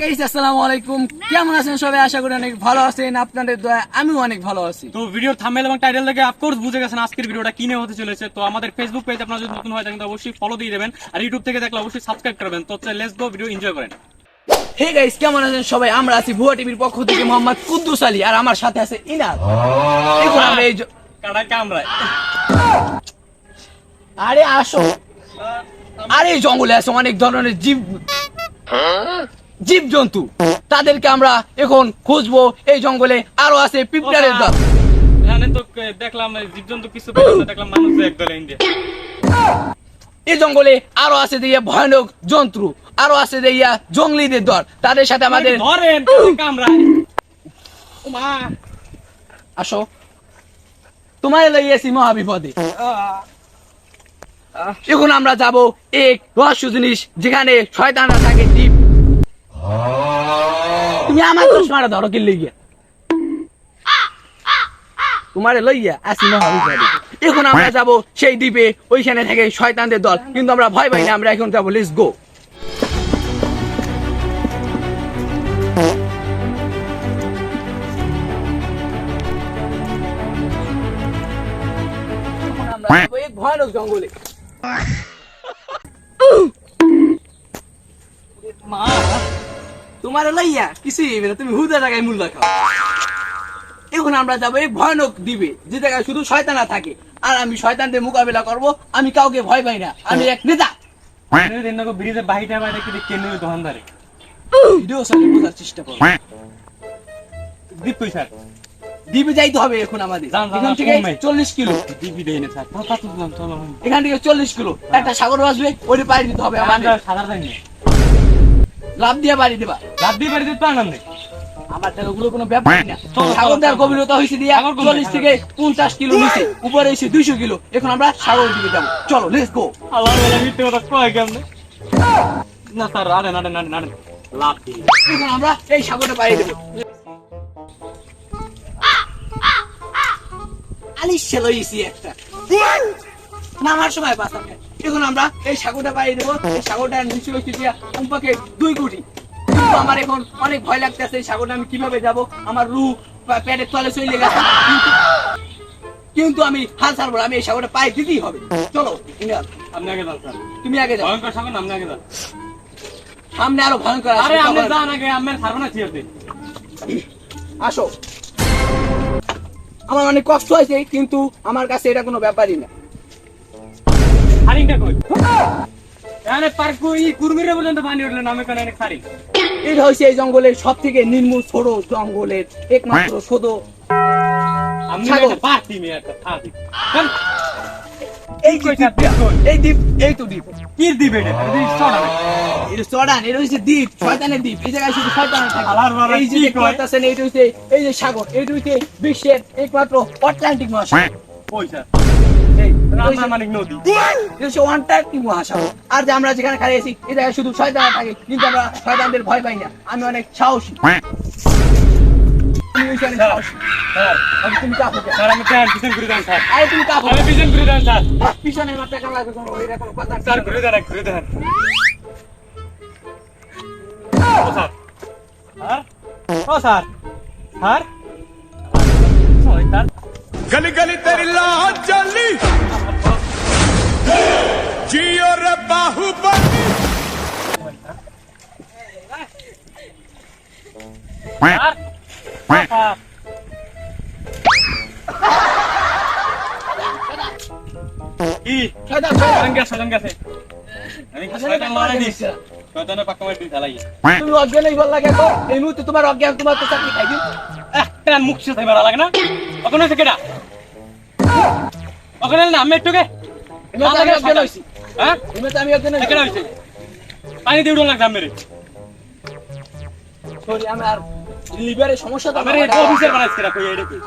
Guys আসসালামু আলাইকুম। কেমন আছেন সবাই? আশা করি অনেক ভালো আছেন। আপনাদের দয়া আমিও অনেক ভালো আছি। তো ভিডিও থাম্বনেল এবং টাইটেল থেকে অফকোর্স বুঝে গেছেন আজকের ভিডিওটা কিনে হতে চলেছে। তো আমাদের ফেসবুক পেজ আপনারা যদি নতুন হয় থাকেন অবশ্যই ফলো দিয়ে দেবেন। আর ইউটিউব থেকে দেখলে অবশ্যই সাবস্ক্রাইব করবেন। তো লেটস গো ভিডিও এনজয় করেন। হে গাইস কেমন আছেন সবাই? আমরা আছি ভুয়া টিভির পক্ষ থেকে মোহাম্মদ কুদ্দুস আলী আর আমার সাথে আছে ইনার। এখন আমরা এই কাটা কামড়ায়? আরে আসো। আরে জঙ্গলে আছে অনেক ধরনের জীব জীব জন্তু তাদেরকে আমরা এখন খুঁজবো এই জঙ্গলে। আরও আছে পিঁপড়ারের দল এখানে তো আহ, দেখলাম এই জীবজন্তু কিছু দেখলাম মানুষ একদলে ইন্ডিয়া। এই জঙ্গলে আরও আছে দিয়া ভয়ানক জন্তু। আরও আছে দিয়া জঙ্গলিদের দল। তাদের সাথে আমাদের আসো। তোমার লইয়াছি মহাবিপদে। এখন আমরা যাব এক রহস্য জিনিস যেখানে শয়তানরা থাকে। তুমি আমার চশমাটা ধরো কি লইয়া তোমারে লইয়া আসি মহাবিপদে এখন আমরা যাব সেই দ্বীপে ওইখানে থাকে শয়তানদের দল। কিন্তু আমরা ভয় পাই না আমরা এখন যাব লেটস গো ভয়ানক জঙ্গলে। মা তোমার লইয়া কিছুই হইবে না তুমি হুদা জায়গায় মূল্য খাও এখন আমরা যাব এই ভয়ানক দিবে যে জায়গায় শুধু শয়তানা থাকে। আর আমি শয়তানদের মোকাবেলা করব আমি কাউকে ভয় পাই না আমি এক নেতা। ব্রিজে বাহিটা বাইরে কি দোকানদারে? ভিডিও সাথে বোঝার চেষ্টা করো। দীপ স্যার? দ্বীপে যাইতে হবে এখন আমাদের। এখান থেকে চল্লিশ কিলো। দেই না স্যার। এখান থেকে চল্লিশ কিলো। একটা সাগর আসবে ওটা পাড়ি দিতে হবে আমাদের। দেন লাভ দিয়ে বাড়ি দেবা। রাত দিয়ে বাড়িতে তো আনন্দ নেই। আমার ওগুলো কোনো না। সাগর দেওয়ার গভীরতা হয়েছে দিয়া চল্লিশ থেকে পঞ্চাশ কিলো নিচে উপরে হয়েছে দুইশো কিলো। এখন আমরা সাগর দিকে যাব। চলো লেটস গো আল্লাহ মিথ্যে কথা কয় কেমনে? না স্যার আনেন আনেন আনেন আনেন লাভ দিয়ে। এখন আমরা এই সাগরটা পাড়ি দেবো। আলিশ ছিল ইসি একটা। নামার সময় বাঁচা এখন আমরা এই সাগরটা পাড়ি দেবো এই সাগরটা নিচে হচ্ছে দিয়া কমপক্ষে দুই কোটি। আমার এখন অনেক ভয় লাগতেছে এই সাগরটা আমি কীভাবে যাব? আমার রু পেটের তলে চলে গেছে। কিন্তু আমি হাল ছাড়বো আমি এই সাগরটা পায়ে দিতেই হবে। চলো আপনি আগে যান তুমি আগে যাও। ভয়ঙ্কর সাগর আপনি আগে যান সামনে আরও ভয়ঙ্কর আরে আপনি যান আগে আমি ছাড়বো না চিয়াতে আসো। আমার অনেক কষ্ট হয়েছে কিন্তু আমার কাছে এটা কোনো ব্যাপারই না। হারিংটা কই? এখানে পার্ক কই কুরমিরে পর্যন্ত পানি উঠল না আমি কেন এনে এটা হচ্ছে এই জঙ্গলের সব থেকে নির্মূল ছোট জঙ্গলের একমাত্র ছোট আমি একটা পার্টি মেয়ে একটা থাকি এই কই দ্বীপ? এই দ্বীপ এই তো দ্বীপ। কি দিবে এটা? এটা ছড়া এটা চড়ান এটা হচ্ছে দ্বীপ শয়তানের দ্বীপ। এই জায়গায় শুধু শয়তান থাকে। এই যে এইটা হচ্ছে এই যে সাগর এইটা হচ্ছে বিশ্বের একমাত্র অটলান্টিক মহাসাগর। পয়সা মানিক নদী। এটা হচ্ছে অ্যান্টার্কটিক মহাসাগর? আর যে আমরা যেখানে খাইয়েছি এই জায়গায় শুধু শয়তান থাকে কিন্তু আমরা শয়তানদের ভয় পাই না। আমি অনেক সাহসী। স্যার। স্যার? गली गली तेरी लाहौर चली जियो रे बाहुबली স্যার স্যার কি শয়তান, শয়তান। শয়তান গেছে শয়তান গেছে আমি শয়তান মারা দিস শয়তানের পাক্কা মার দিস হালাই তুমি অজ্ঞান হয়ে বললা কেন এই মুহূর্তে তোমার অজ্ঞান তোমার তো চাকরি খাই দিন একটা মুখ সাথে মারা লাগে না ওখানে আছে কেডা ওখানে না আমি একটুকে হ্যাঁ? পানি দিয়ে উড়ন লাগছে মেরে আমার লিভারের সমস্যা তো আমার এই বানাইছে কেডা এটা কি?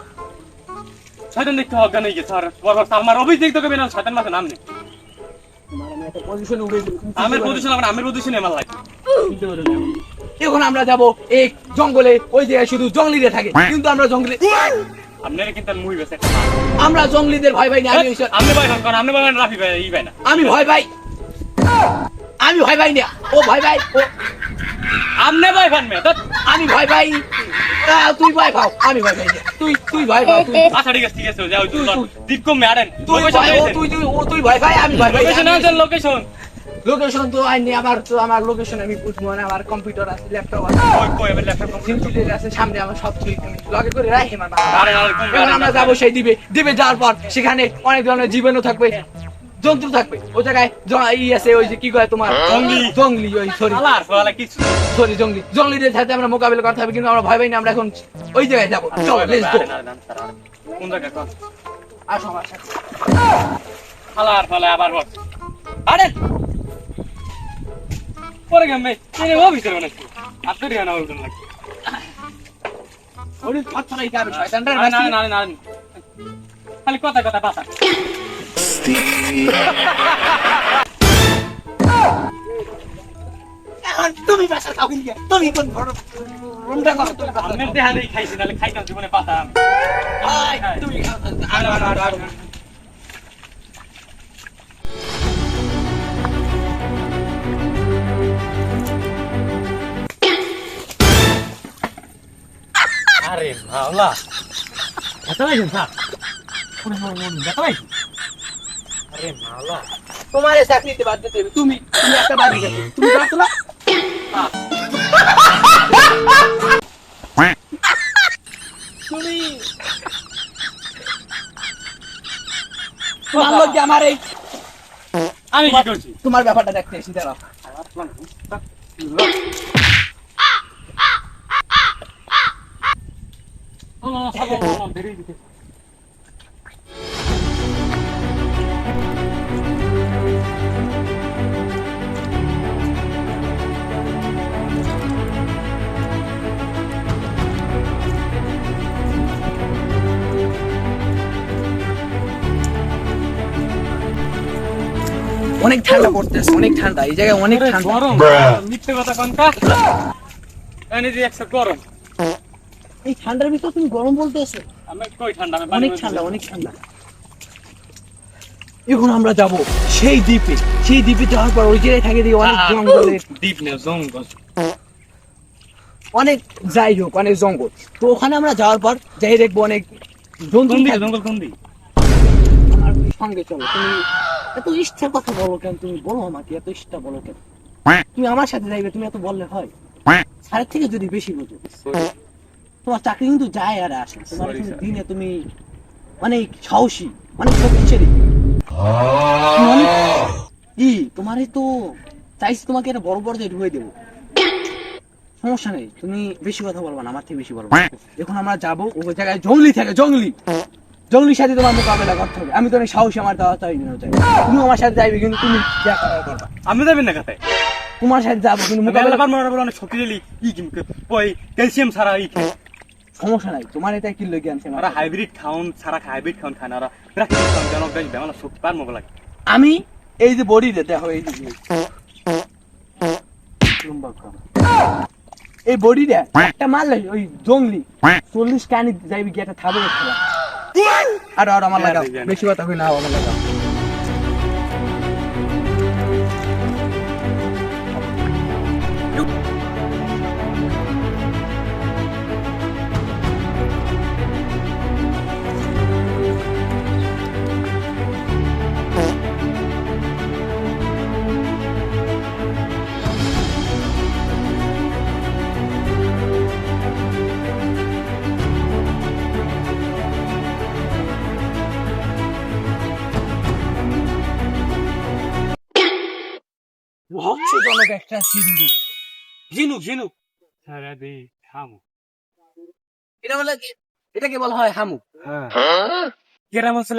শয়তান দেখতে অজ্ঞান গেছে আর বড় আমার অফিস দেখতে কবে না শয়তান মাসে নাম নেই। আমি একটা পজিশনে উঠে দিই তুমি আমের চিনতে পারো পজিশন আমার আমের পজিশন আমার লাগে না, চিনতে পারো না। এখন আমরা যাব এই জঙ্গলে ওই জায়গায় শুধু জঙ্গলিরা থাকে কিন্তু আমরা জঙ্গলে আপনারা কিন্তু মুই বেছে আমরা জঙ্গলিদের ভয় পাই না আমি আপনি ভাই আপনি ভাই রাফি ভাই ই ভাই না। আমি ভয় পাই। আমি ভয় না। ও ভয় পাই ও আমনে ভয় পান মে। আমি ভয় আহ, তুই ভয় পাও আমি ভয় পাই না। তুই তুই ভয় পাও তুই আচ্ছা ঠিক আছে ঠিক আছে যাও তুই দ্বীপ কম মেয়ারেন তুই তুই তুই ভয় পাই আমি ভয় পাই। লোকেশন লোকেশন লোকেশন তো আইনি আমার তো আমার লোকেশন আমি বুঝব না আমার কম্পিউটার আছে ল্যাপটপ আছে। কই কই এবার ল্যাপটপ কম আছে সামনে আমার সব কিছু লগে করে রাখি আমার আমরা যাব সেই দ্বীপে। যাওয়ার পর সেখানে অনেক ধরনের জীবাণু থাকবে জন্তু থাকবে। ওই জায়গায় ই আছে ওই যে কি কয় তোমার? জংলি। জঙ্গলি ওই সরি সরি জঙ্গলি। জঙ্গলিদের সাথে আমরা মোকাবিলা করতে হবে কিন্তু আমরা ভয় পাই না আমরা এখন ওই জায়গায় যাব। চলো লেটস গো কোন জায়গা আসো আমার সাথে। আবার আরে! পরে গেমে এনে ও ভিতরে মানে আপনি রিয়ানা বলছেন নাকি ওরে পাথর এই কাবে শয়তানরা না না না না খালি কথা কথা বাসা তুমি বাসা খাও কিন্তু তুমি কোন বড় রুমটা করো তুমি আমি দেহা নেই খাইছি নালে খাইতাম জীবনে পাতা তুমি খাও আরও আরও আরও। ভাওলা এত বাইছেন স্যার পুরো মন মন এত বাইছেন আরে ভাওলা তোমার চাকরিতে বাদ দিতে হবে তুমি তুমি একটা বাড়ি গেছো। তুমি পারছ না? তুমি তোমার লোক আমার এই আমি কি করছি? তোমার ব্যাপারটা দেখতে এসি দাঁড়াও। অনেক ঠান্ডা পড়তেছে অনেক ঠান্ডা এই জায়গায় অনেক ঠান্ডা গরম মিথ্যে কথা কনকা এনে যে একশো গরম এই ঠান্ডার ভিতর তুমি গরম বলতেছো আমি কই ঠান্ডা? আমি পানি অনেক ঠান্ডা অনেক ঠান্ডা। এখন আমরা যাব সেই দ্বীপে। সেই দ্বীপে যাওয়ার পর ওই জায়গায় থাকে দেখি অনেক জঙ্গলের দ্বীপ না জঙ্গল। অনেক যাই হোক অনেক জঙ্গল। তো ওখানে আমরা যাওয়ার পর যাই দেখব অনেক জন্তু। জঙ্গল কোন দিকে? সঙ্গে চলো তুমি এত ইচ্ছার কথা বলো কেন? তুমি বলো আমাকে এত ইচ্ছা বলো কেন? তুমি আমার সাথে যাইবে তুমি এত বললে হয়? সাড়ের থেকে যদি বেশি বোঝো তোমার চাকরি কিন্তু যায় আর আসে তোমার. দিনে তুমি অনেক সাহসী অনেক শক্তিশালী। ই তোমারে তো চাইছি তোমাকে একটা বড় বড় ঢুকে দেবো। সমস্যা নেই তুমি বেশি কথা বলবা না আমার থেকে বেশি বলব। এখন আমরা যাব ওই জায়গায় জঙ্গলি থাকে জঙ্গলি। জঙ্গলির সাথে তোমার মোকাবেলা করতে হবে। আমি তো অনেক সাহসী আমার দেওয়া চাই তুমি আমার সাথে যাইবে কিন্তু তুমি যা করবা। আমি যাবেন না কাছে তোমার সাথে যাব কিন্তু মোকাবেলা বলে অনেক শক্তিশালী ই ক্যালসিয়াম ই খায় সমস্যা নাই। তোমার এটা কি লগে আনছে হাইব্রিড খাউন ছাড়া হাইব্রিড খাউন প্রাকৃতিক খাউন বেশ শক্তি পারব বলে আমি এই যে বডি রে দেখো এই যে লম্বা। এই বডিটা একটা মারলে ওই জঙ্গলি চল্লিশ কানি যাইবি গিয়ে একটা থাবে আর আর আমার লাগাও। হ্যাঁ, বেশি কথা কই না আমার লাগাও। রহস্যজনক একটা সিন্ধু ঝিনুক ঝিনুক সারা দে থামো এটা বলে এটাকে বলা হয় হামু।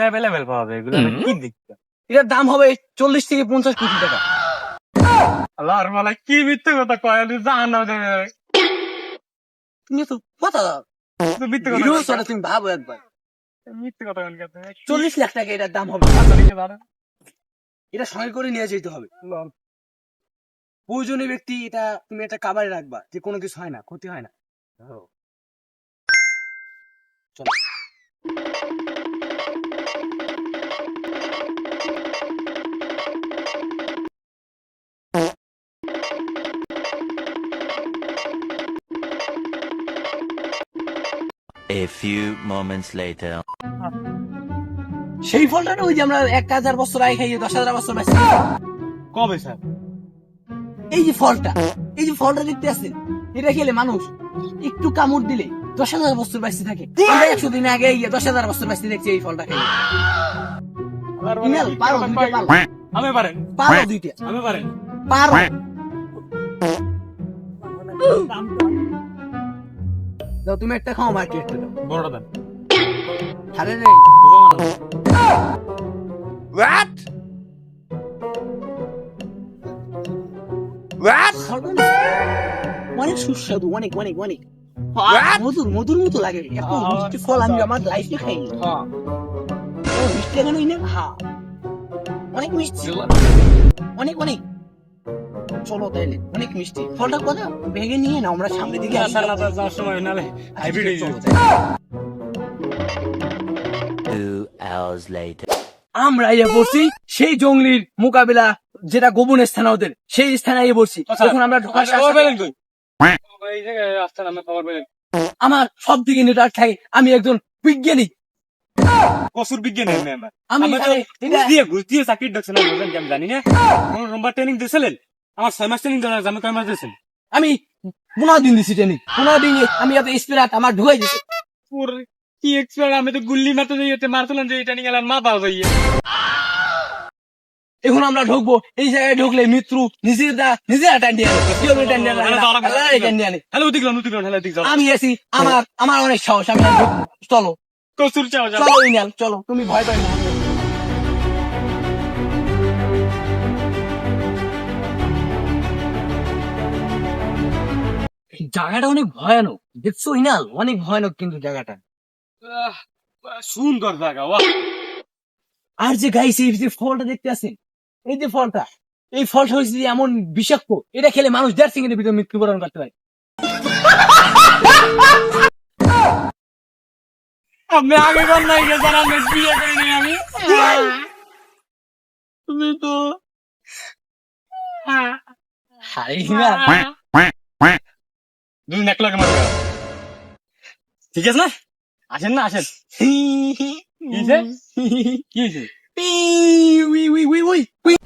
অ্যাভেলেবেল পাওয়া যায় এগুলো। কি দেখতে? এটার দাম হবে চল্লিশ থেকে পঞ্চাশ কোটি টাকা। আল্লাহর মালা কি মিথ্যে কথা কয়? আমি তুমি তো কথা দাও। মিথ্যে কথা তুমি ভাবো একবার। মিথ্যে কথা চল্লিশ লাখ টাকা এটার দাম হবে। এটা সঙ্গে করে নিয়ে যেতে হবে। প্রয়োজনীয় ব্যক্তি এটা তুমি একটা কাবারে রাখবা যে কোনো কিছু হয় না ক্ষতি হয় না। চলো। A few moments later. সেই ফলটা ওই যে আমরা এক হাজার বছর আগে খাইয়ে দশ হাজার বছর কবে স্যার? এই যে ফলটা এই যে ফলটা দেখতে আসছেন এটা খেলে মানুষ একটু কামড় দিলে দশ হাজার বছর বাঁচতে থাকে। আমরা একশো দিন আগে এই দশ হাজার বছর বাঁচতে দেখছি এই ফলটা খেয়ে ইনাল, পারো, দুইটা পারো। আমি পারেন। পারো দুইটা। আমি পারেন। পারো। দাও তুমি একটা খাও মার্কে একটা দাও বড়টা দেন খালে নেই সুস্বাদু অনেক অনেক অনেক। মধুর মধুর মতো লাগে। এত মিষ্টি ফল আমি আমার লাইফে খাইনি। মিষ্টি না? হ্যাঁ অনেক মিষ্টি। অনেক অনেক। চলো তাইলে অনেক মিষ্টি। ফলটা কথা ভেঙে নিয়ে না আমরা সামনের দিকে আসি। যাওয়ার সময় নালে হাইব্রিড হয়ে যাবে. আমরা ইয়ে পড়ছি সেই জঙ্গলির মোকাবিলা যেটা গোপন স্থান ওদের সেই স্থানে ইয়ে পড়ছি। যখন আমরা ঢোকার আমার সব দিকে নেটওয়ার্ক থাকে আমি একজন বিজ্ঞানী। কসুর বিজ্ঞানী আমি আমি। দিয়ে ঘুষ দিয়ে জানি না? ট্রেনিং দিয়েছিলেন আমার ছয় মাস ট্রেনিং দেওয়া আমি কয় মাস দিয়েছেন? আমি পনেরো দিন দিছি ট্রেনিং পনেরো দিন আমি এত স্পিরাত আমার ঢুকাই দিছি। কি এক্সপার্ট আমি তো গুল্লি মারতে যাইতে মারছিলাম যে ট্রেনিং এলাম মা পাওয়া যাইয়ে এখন আমরা ঢুকবো এই জায়গায় ঢুকলে মৃত্যু নিজের দা নিজের আমি আছি আমার আমার অনেক সাহস আমি চলো। চলো ইনাল চলো তুমি ভয় পাই না। জায়গাটা অনেক ভয়ানক। দেখছ ইনাল অনেক ভয়ানক কিন্তু জায়গাটা। সুন্দর জায়গা আর যে এই ফলটা দেখতে আছেন? এই যে ফলটা, এই ফলটা হচ্ছে যে এমন বিষাক্ত, এটা খেলে মানুষ দেড় সেকেন্ডের ভিতরে মৃত্যুবরণ করতে পারে। আপনি আগে নাই গেছেন আমি বিয়ে আমি। তুমি তো দুই এক ঠিক আছে না? আসেন না, আসেন। কি হয়েছে? কি হয়েছে উই, উই, উই, উই, উই।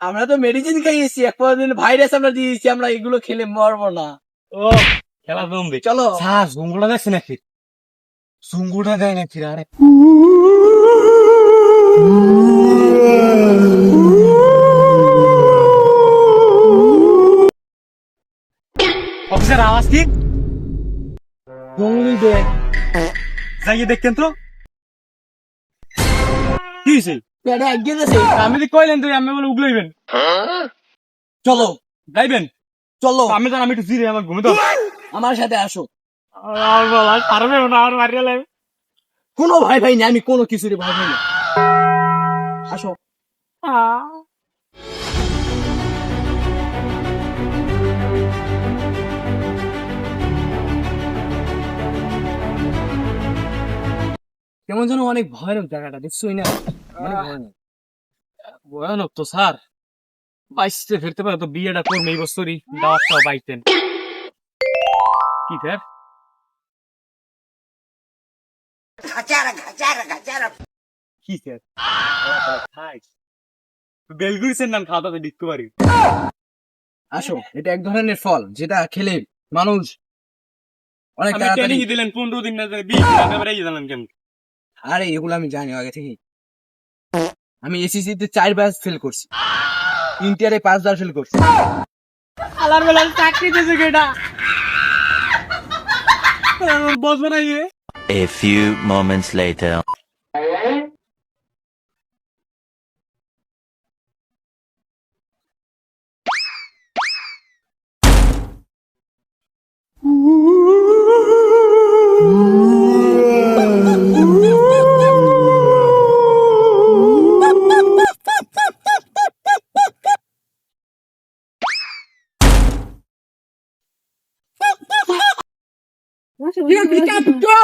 আমরা তো মেডিসিন খাইয়েছি এক দিন ভাইরাস আমরা দিয়েছি আমরা এগুলো খেলে মরবো না। ও খেলা জমবে। চলো। স্যার জঙ্গুলা দেখছে নাকি? জঙ্গুটা দেয় নাকি আরে? অফিসার আওয়াজ কি জঙ্গলি যাইয়ে দেখতেন তো। কি হয়েছে পেটে এগিয়ে গেছে আমি তো কইলেন তুই আমি বলে উগলাইবেন। চলো। যাইবেন? চলো। আমি জান আমি একটু জিরে আমার ঘুমে তো আমার সাথে আসো। আর বাবা পারবে না আর মারিয়া লাগবে কোনো ভাই ভাই না আমি কোনো কিছুরই ভাই ভাই না আসো কেমন যেন অনেক ভয়ানক জায়গাটা দেখছোই না? অনেক ভয়ানক। ভয়ানক তো স্যার। বাইশে ফিরতে পারে তো বিয়েটা করবে এই বছরই দাওয়াতটাও পাইতেন। কি স্যার? কি স্যার? বেলগুড়িসের নাম পারি। আসো এটা এক ধরনের ফল যেটা খেলে মানুষ অনেক আমি তাড়াতাড়ি দিলেন পনেরো দিন না ধরে আরে এগুলো আমি জানি আগে থেকে আমি এসিসি তে চারবার ফেল করছি। ইন্টারে পাঁচবার ফেল করছি। আলার বেলা চাকরি দিয়েছে কেটা বসবে না A few moments later.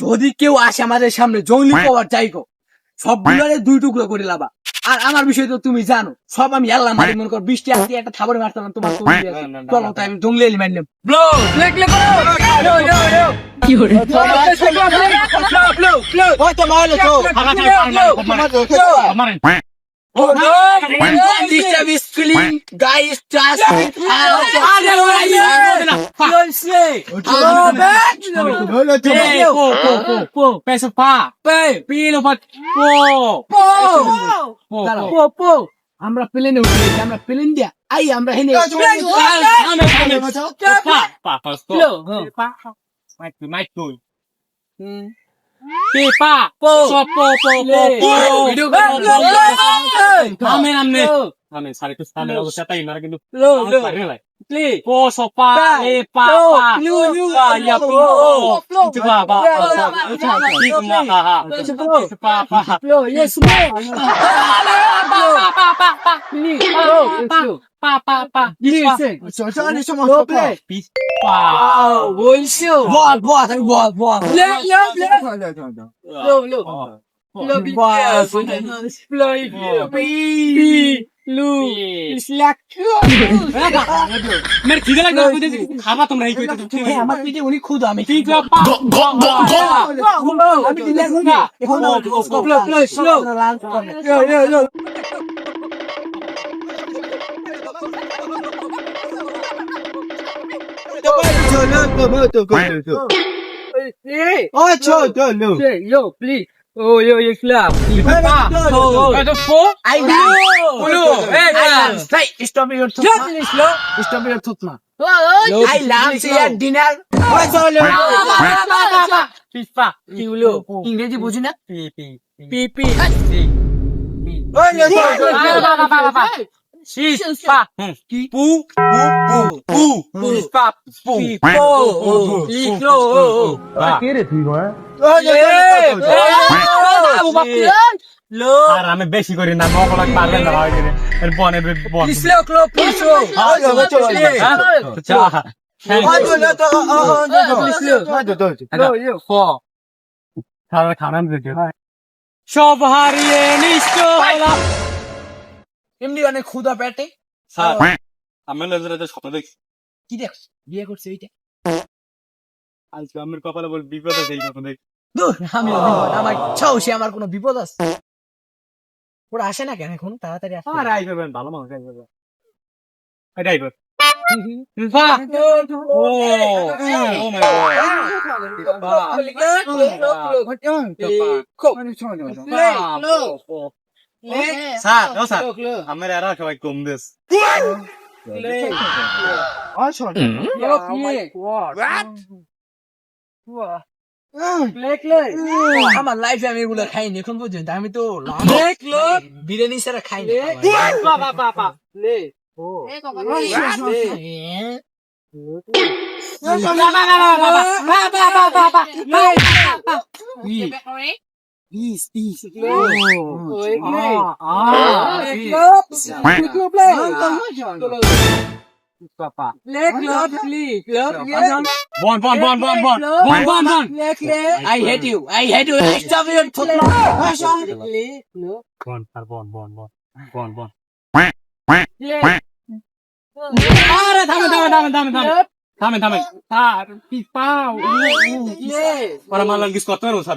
যদি কেউ আসে আমাদের সামনে জঙ্গলি পাওয়ার চাইকো সবগুলোরে দুই টুকরো করে লাবা। আর আমার বিষয় তো তুমি জানো সব আমি আল্লাহ মারি মনে কর বৃষ্টি আসতে একটা থাবড়ে মারতাম তোমার তুমি চলো তাই আমি জঙ্গলে এলি মারলাম কি আমরা প্লেনে উঠে আমরা প্লেন দিয়া আই আমরা হেনে মাইক তুই মাইক তুই পেপা পো সপ পো পো পো ভিডিও করে থামেন আমনে থামেন স্যার একটু থামেন অবশ্যই তাই কিন্তু পারে না pli, po, so, pa, le, pa, pa, lu, lu, pa, ya, plo, itu ba, ba, pa, pa, itu ba, di, ma, ha, ha, pa, pa, plo, yes, mo, pa, pa, pa, pa, pa, pli, pa, pa, pa, pa, pa, listen, so, so, ni, so, mo, so, play, pi, pa, wo, show, bo, bo, tai, bo, bo, le, le, le, lo, lo, pa, বল বল আমি বল বল মেরে খিদে লাগবে না বুঝেছি খাবা তোমরা এই কইতে তুমি আমার পিঠে উনি খুদ আমি ঠিক পা আমি দিলে এখন আচ্ছা চলো Ada po? Oh, yo, yo, clap. I know. Blue. Hey, hey, stop your tooth. Just finish, no? Stop your tooth, man. I love to your dinner. What's all your FIFA. Kiulo. ইংরেজি বুঝি না? পিপি. পিপি. ওই Chispa. Pu, pu, pu, pu. Chispa, pu. Pipo, lico. Pra que ele fica, né? আর আমি বেশি করি না knock lakh পারলেন না হয় করে এর বনে বন ইসলে ক্লো পুশো সব হারিয়ে নিশ্চয় এমনি অনেক ক্ষুদা পেটে স্যার আমি লেজারে স্বপ্ন দেখছি কি দেখ বিয়ে করছে ওইটা আজকে আমার কপালে বল বিপদ আছে এই স্বপ্ন দূর আমি আমার ছাও সে আমার কোনো বিপদ আছে ওরা আসে না কেন এখন তাড়াতাড়ি আসে আর আই করবেন ভালো মানুষ আই করবেন এই ড্রাইভার ও ও স্যার ও স্যার। আমার এরা সবাই কম দিস আমার লাইফে আমি এগুলো খাইনি এখন পর্যন্ত আমি তো বিরিয়ানি ছাড়া খাইনি। Peace, peace. Wait, ah, ah, play clubs. Play club, play. Papa. Play club, play club. Bon, bon, bon, bon, bon, bon, bon, bon. I hate you. I hate you. I stop you. Play, no. Bon, bon, bon, bon, bon, bon. আরে থামেন থামেন থামেন থামেন থামেন থামেন থামেন sir পিপা ওরা Malan কিছু করতে পারব স্যার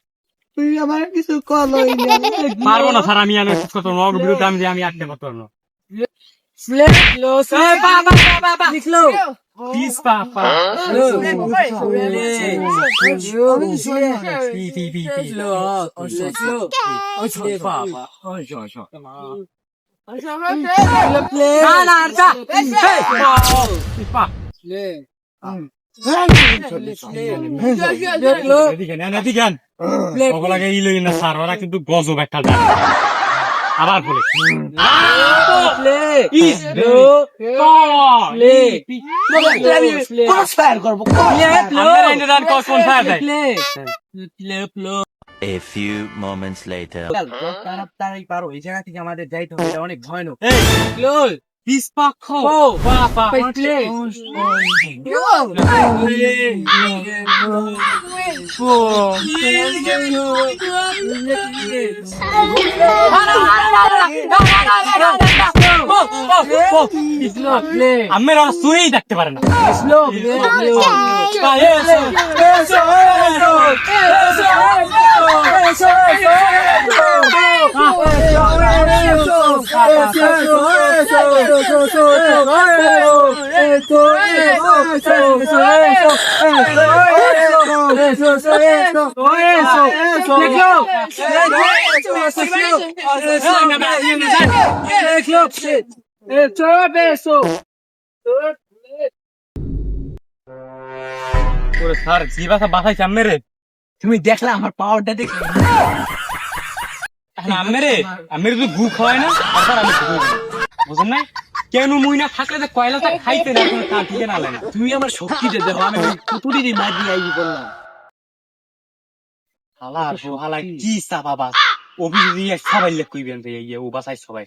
তুই আমার কিছু কলই পারব না স্যার আমি আনো কত নগ বিরুদ্ধে আমি আমি আটকে পারব না পিস পা পা পি পি পি পি পা পা না না আচ্ছা ওগুলাকে ইলই না স্যার ওরা কিন্তু গজব একটা জানে আবার বলে A few moments later. তাড়াতাড়ি পারো এই জায়গা থেকে আমাদের যাইতে হবে অনেক ভয়ানক পা খো পা পা আমের ওরা শুনেই দেখতে পারে না ওরে স্যার জি বাসা বাসাইছে আমেরে তুমি দেখলে আমার পাওয়ারটা দেখলে? আমেরে আমের গু খাওয়ায় না? তারপর আমি নাই? কেন মুই না থাকলে যে কয়লাটা খাইতে না কোনো তা না লাগে তুমি আমার শক্তিতে দেখো আমি পুতুরি দিয়ে দিয়ে আইবি বললাম। হালা হালা কি অভিযোগ সবাই লেখ কইবেন যে ইয়ে ও বাসাই সবাই।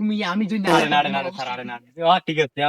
তুমি আমি যদি আরে না আরে না আরে না ঠিক আছে